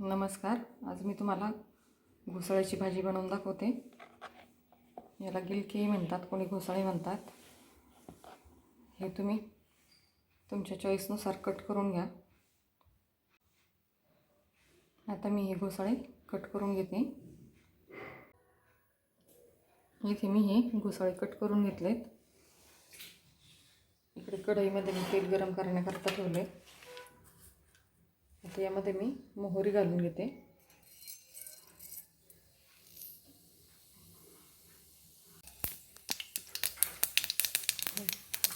नमस्कार. आज मी तुम्हाला घोसाळ्याची भाजी बनवून दाखवते. याला गिलकी म्हणतात कोणी घोसाळे म्हणतात. हे तुम्ही तुमच्या चॉईसनुसार कट करून घ्या. आता मी हे घोसाळे कट करून घेते. इथे मी हे घोसाळे कट करून घेतलेत. इकडे कढईमध्ये मी तेल गरम करण्याकरता ठेवले आता यामध्ये मी मोहरी घालून घेते.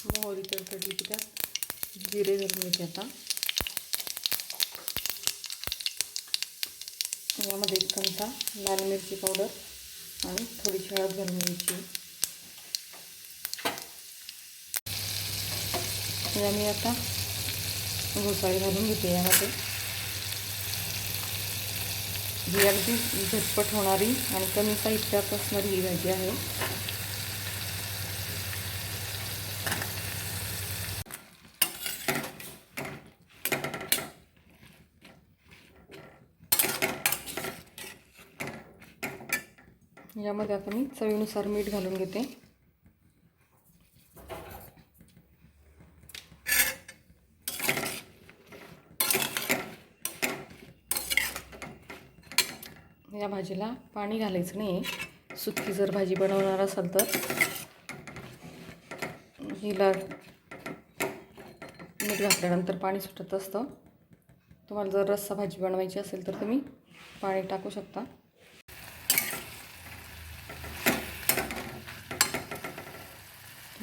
मोहरी तडतडली की त्यात जिरे घालून घेते आता. यामध्ये एक चमचा लाल मिरची पावडर आणि थोडीशी हळद घालून घ्यायची. या मी आता घोसाळी घालून घेते यामध्ये. ही अगदी झटपट होणारी आणि कमी साहित्यात असणारी ही भाजी आहे. यामध्ये आता मी चवीनुसार मीठ घालून घेते. या भाजीला पाणी घालायचं नाही. सुकी जर भाजी बनवणार असाल तर. हिला मीठ घातल्यानंतर पाणी सुटत असतं. तुम्हाला जर रस्सा भाजी बनवायची असेल तर तुम्ही पाणी टाकू शकता.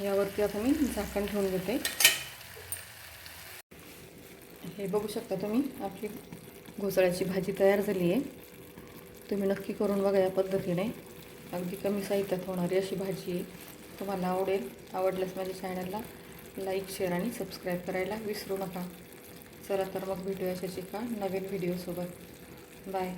यावरती आता मी झाकण ठेवून घेते. हे बघू शकता तुम्ही आपली घोसाळ्याची भाजी तयार झाली आहे. तुम्ही नक्की करून बघा या पद्धतीने. अगदी कमी साहित्यात होणारी अशी भाजी तुम्हाला आवडेल आवडल्यास माझ्या चॅनलला लाईक शेअर आणि सबस्क्राईब करायला विसरू नका. चला तर मग भेटूया अशाच एका नवीन व्हिडिओसोबत बाय